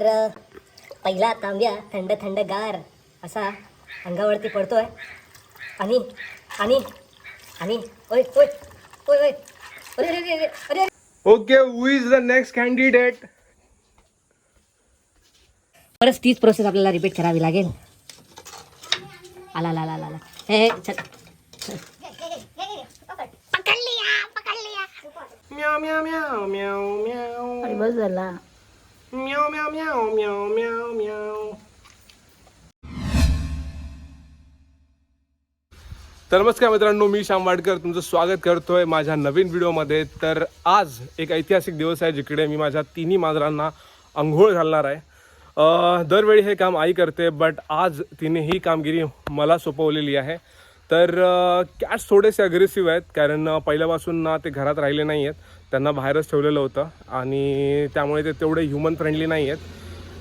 तर पहिला तांब्या थंड थंड गार असा अंगावरती पडतोय. आणि आणि आणि ओय ओय ओय ओय अरे अरे अरे अरे okay who is the next candidate परत तीच प्रोसेस आपल्याला रिपीट करावी लागेल. आला आला आला आला आला. हे हे, चल. म्याव म्याव म्याव म्याव म्याव बस झाला. म्याव म्याव म्याव म्याव म्याव म्याव तर नमस्कार मित्रांनो मी श्याम वाडकर तुमचं स्वागत करतोय माझ्या नवीन व्हिडिओमध्ये. तर आज एक ऐतिहासिक दिवस आहे जिकडे मी माझ्या तिन्ही मांजरांना अंघोळ घालणार आहे. दरवेळी हे काम आई करते बट आज तिने ही कामगिरी मला सोपवलेली आहे. तर कॅट्स थोडेसे अग्रेसिव्ह आहेत कारण पहिल्यापासून ना ते घरात राहिले नाही आहेत त्यांना बाहेरच ठेवलेलं होतं आणि त्यामुळे ते तेवढे ह्युमन फ्रेंडली नाही आहेत.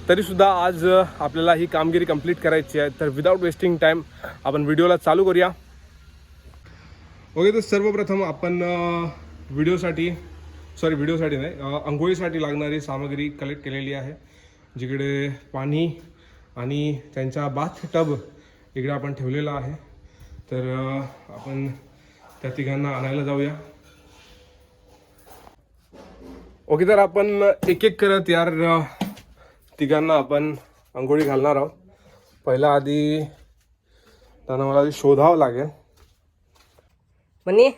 तरीसुद्धा आज आपल्याला ही कामगिरी कंप्लीट करायची आहे. तर विदाऊट वेस्टिंग टाईम आपण व्हिडिओला चालू करूया. ओके तर सर्वप्रथम आपण व्हिडिओसाठी सॉरी व्हिडिओसाठी नाही आंघोळीसाठी लागणारी सामग्री कलेक्ट केलेली आहे. जिकडे पाणी आणि त्यांचा बाथ टब इकडे आपण ठेवलेला आहे. तर आपण त्या तिघांना आणायला जाऊया. ओके तर आपण एक एक करत यार तिघांना आपण आंघोळी घालणार आहोत. पहिला आधी त्यांना मला आधी शोधावं लागेल. मनी?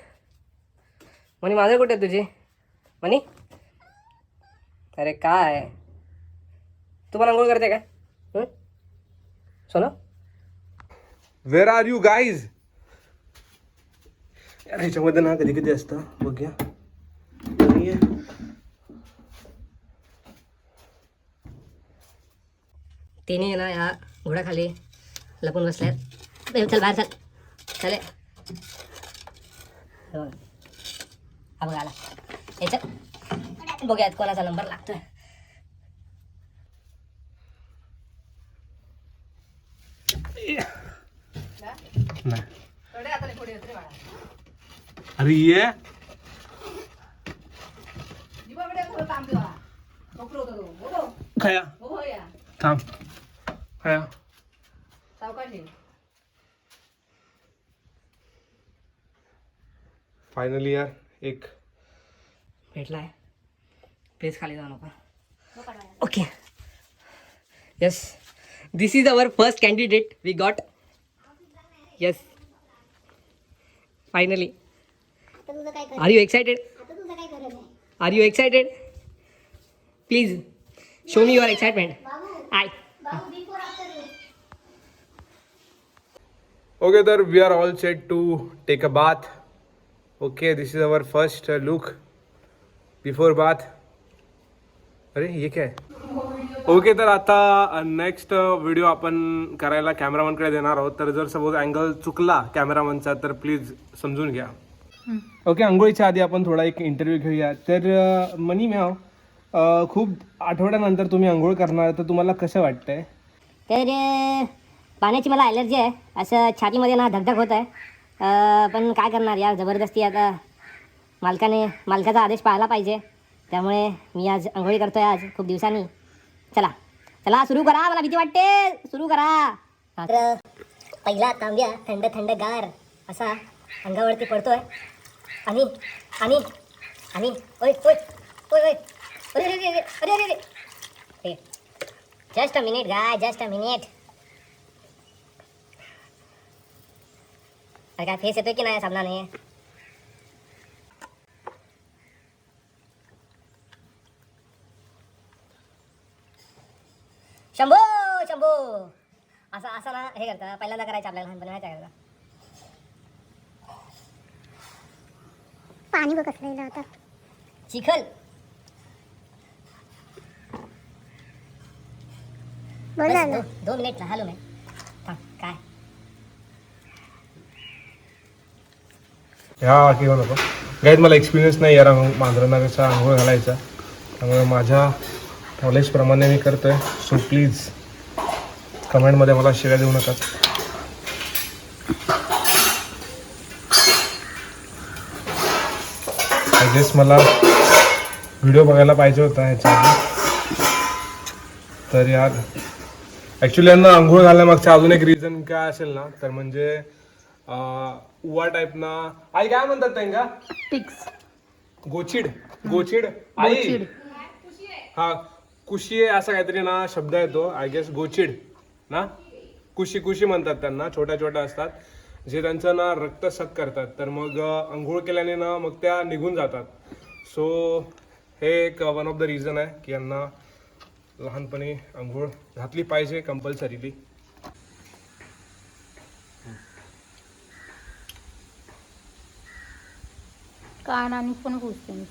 मनी माझं कुठे आहे तुझी? मनी? अरे काय? तू पण अंघोळ करते काय? सोनं? वेर आर यू गाईज यार ह्याच्यामध्ये ना कधी कधी असतं बघूया. तिने ना या घोड्याखाली लपून बसल्यात. चल बाहेर चल. चले हो. हा बघ आला. चल. बघूयात कोणाचा नंबर लागतोय. नाही. अरे ये. खया. थांब खया फायनली यार एक. भेटलाय. पेज खाली जाऊ नको. Okay yes this is our first candidate we got yes finally are you excited are you excited please show me your excitement I okay तर we are all set to take a bath okay this is our first look before bath अरे हे काय okay तर आता next video आपण करायला कॅमेरामनकडे देणार आहोत. तर जर सपोज अँगल चुकला कॅमेरामनचा तर प्लीज समजून घ्या. ओके आंघोळीच्या आधी आपण थोडा एक इंटरव्ह्यू घेऊया. तर मनी मॅव अ, खूप आठवड्यानंतर तुम्ही आंघोळ करणार तर तुम्हाला कसं वाटतंय? तर पाण्याची मला ॲलर्जी आहे. असं छातीमध्ये ना धकधक होत आहे. पण काय करणार यार जबरदस्ती आता मालकाने मालकाचा आदेश पाळला पाहिजे. त्यामुळे मी आज आंघोळी करतोय आज खूप दिवसांनी. चला चला सुरू करा मला भीती वाटते. सुरू करा. तर पहिला तांब्या थंड थंड गार. असा अंगावरती पडतोय. आणि आणि आणि ओय ओय ओय ओय. अरे अरे अरे अरे अरे अरे. Just a minute guy just a minute अरे काय फेस येतोय की नाही साबणाने शंभो शंभो। असं असं ना हे करतं पहिल्यांदा करायचं आपल्याला लहानपणी माहिती आहे का? पाणी बघ कसलेलं होतं चिखल. बोल दो, दो मिनिट राहिलो मी थांब काय ह्या किंवा नको गाईत मला एक्सपिरियन्स नाही यार मांजरांना कसा आंघोळ घालायचा. त्यामुळे माझ्या नॉलेजप्रमाणे मी करतो आहे सो प्लीज कमेंटमध्ये मला शेअर देऊ नका. आय गेस मला व्हिडिओ बघायला पाहिजे होता ह्याच्या आधी तर यार ॲक्च्युली यांना आंघोळ घालण्यामागचं अजून एक रिझन काय असेल ना तर म्हणजे उवा टाईप ना. आई काय म्हणतात त्यांना पिक्स गोचिड. गोचिड. आई. हा कुशी असा काहीतरी ना शब्द येतो आय गेस गोचिड. ना? कुशी कुशी म्हणतात त्यांना. छोट्या छोट्या असतात. जे त्यांचं ना रक्त सक करतात. तर मग अं, आंघोळ केल्याने ना मग त्या निघून जातात. सो हे एक वन ऑफ द रिझन आहे की यांना लहानपणी आंघोळ घातली पाहिजे कंपल्सरीली कान आणि पण पुसते मी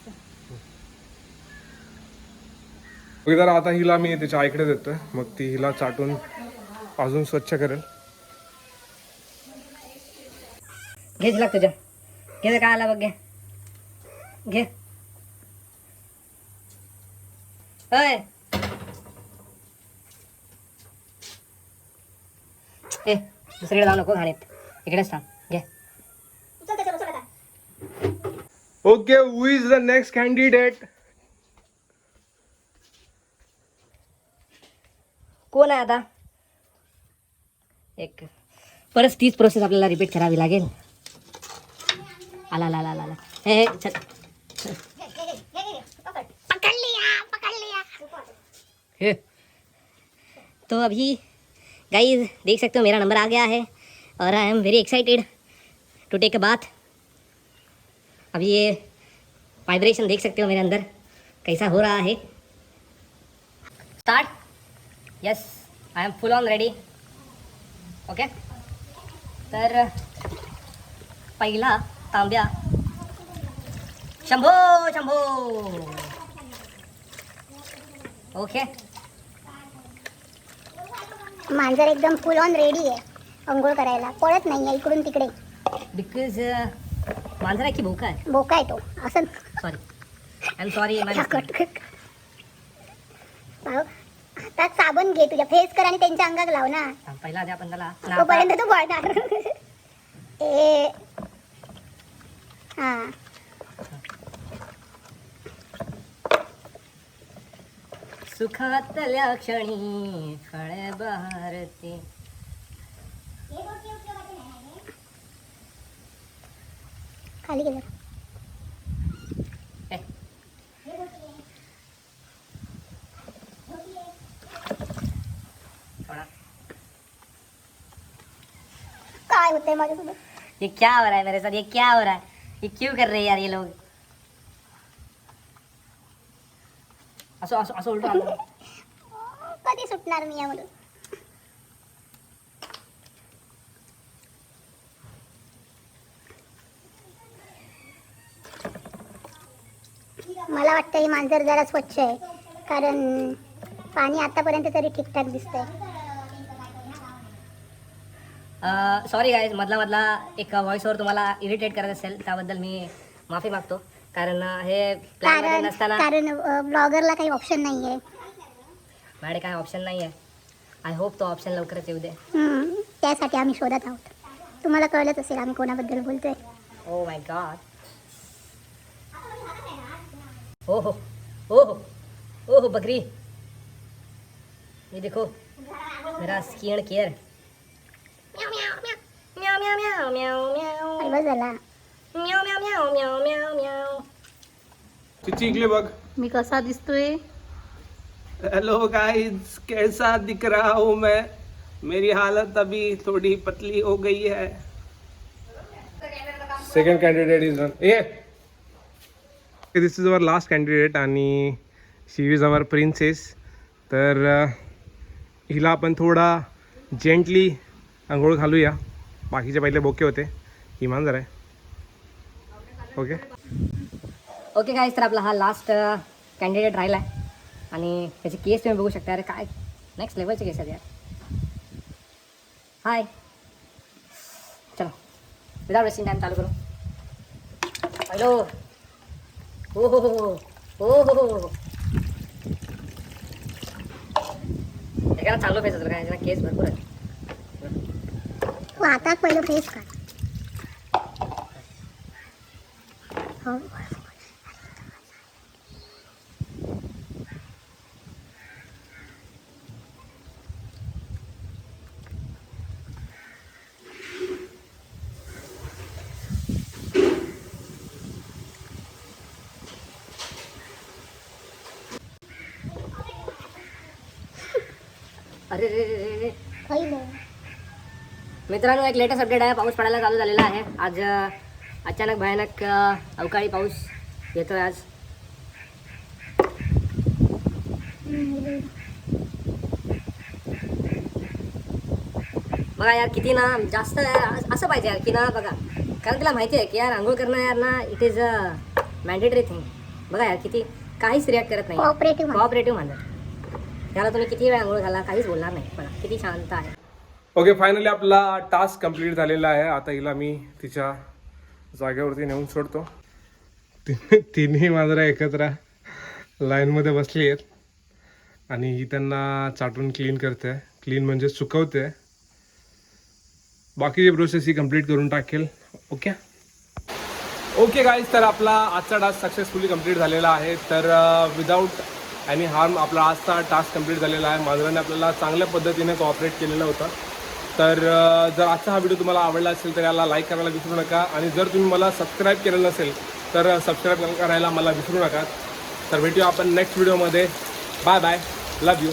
आता हिला मी तिच्या आईकडे देतोय. मग ती हिला चाटून अजून स्वच्छ करेल. घे लाग तुझ्या. घे काय आला बघ घे. घे. अय ए दुसरीकडे जाऊ नको घाणीत. इकडेच थांब. Okay who is the next candidate कोण आहे आता? एक. परत तीच प्रोसेस आपल्याला रिपीट करावी लागेल. आला आला आला आला. आला हे हे चल. हे। तो अभी गाइस देख सकते हो मेरा नंबर आ गया है और I am very excited to take a bath अभी ये वाइब्रेशन देख सकते हो मेरे अंदर। कैसा हो रहा है? Start yes I am full on ready okay तर पहिला तांब्या. शंभो शंभो. ओके मांजर एकदम फुल ऑन रेडी आहे. अंघोळ करायला. पळत नाही आहे इकडून तिकडे. बिकॉज मांजरा की भोका आहे? बोका आहे तो. असं sorry I am sorry cut cut. भाऊ, हातात साबण घे तुझ्या. फेस कर आणि त्यांच्या अंगात लाव ना. पहिला आधी आपण त्याला तोपर्यंत तू बळणार ए. हा. सुखातल्या क्षणी फळे बहारते. खाली गेलं काय होतंय माझ्यासोबत? ये क्या हो रहा है मेरे साथ? ये क्या हो रहा है? ये क्यों कर रहे हैं यार ये लोग? असं असं असं उलटं. कधी सुटणार मी यामधून? मला वाटतं ही मांजर जरा स्वच्छ आहे. कारण पाणी आतापर्यंत तरी ठीकठाक दिसतंय. सॉरी गाईज मधला मधला एक व्हॉइसवर तुम्हाला इरिटेट करत असेल त्याबद्दल मी माफी मागतो. कारण हे कारण नसताना कारण ब्लॉगरला काही ऑप्शन नाही आहे माझ्याकडे काय ऑप्शन नाही आहे आय होप तो ऑप्शन लवकरच येऊ दे. हम्म, त्यासाठी आम्ही शोधत आहोत. तुम्हाला कळलंच असेल आम्ही कोणाबद्दल बोलतोय. ओ माय गॉड ओ हो ओ हो ओ हो बकरी। ये देखो मेरा स्किन केयर म्याव म्याव म्याव म्याव म्याव अरे बस झाला म्याव म्याव म्याव म्याव म्याव म्याव तिची इकडे बघ। मी कसा दिसतोय? हेलो गाइस कैसा दिख रहा हूँ मैं? मेरी हालत अभी थोड़ी पतली हो गई है। Second candidate is done ah this is our last candidate आणि शी इज अवर प्रिन्सेस तर हिला आपण थोडा जेंटली आंघोळ घालूया. बाकीचे पहिले बोके होते. ही मांजर आहे. ओके ओके काय तर आपला हा लास्ट कॅन्डिडेट राहिला आहे आणि त्याचे केस तुम्ही बघू शकता. अरे काय? नेक्स्ट लेवलचे केस आहेत यार. हाय चलो. विदाउट वेस्टिंग टाईम चालू करू. हॅलो हो हो हो हो हो हो हो एखादा चांगलं फेस असेल काय केस भरपूर आहेत तू हातात पहिलं फेस काढ अरे रे रे रे रे. मित्रांनो एक लेटेस्ट अपडेट आहे. पाऊस पडायला चालू झालेला आहे. आज अ, अचानक भयानक अ, अवकाळी पाऊस येतोय आज. बघा यार किती ना जास्त अ- असं पाहिजे यार की ना बघा. कारण तिला माहिती आहे की यार आंघोळ करणं यार ना it is a mandatory thing बघा यार किती काहीच रिॲक्ट करत नाही. माणूस. कॉपरेटिव्ह माणूस. त्याला तुम्ही किती वेळ आंघोळ घाला काहीच बोलणार नाही. बघा किती शांत आहे. ओके फायनली आपला टास्क कंप्लीट झालेला आहे. आता हिला मी तिच्या जागेवरती नेऊन सोडतो. ति- तिन्ही मांजरा एकत्र लाईनमध्ये बसली आहेत. आणि ही त्यांना चाटून क्लीन करते. क्लीन म्हणजे सुकवते. बाकीची प्रोसेस ही कंप्लीट करून टाकेल. ओके ओके गाईज तर आपला आजचा टास्क सक्सेसफुली कंप्लीट झालेला आहे. तर uh, विदाऊट आणि हार्म आपला आजचा टास्क कंप्लीट झालेला आहे. मांजराने आपल्याला चांगल्या पद्धतीने कॉपरेट केलेलं होतं. तर जर आजचा हा व्हिडिओ तुम्हाला आवडला असेल तर याला लाईक करायला विसरू नका. आणि जर तुम्ही मला सबस्क्राईब केलं नसेल तर सबस्क्राईब करायला मला विसरू नका. तर भेटूया आपण नेक्स्ट व्हिडिओमध्ये बाय बाय लव यू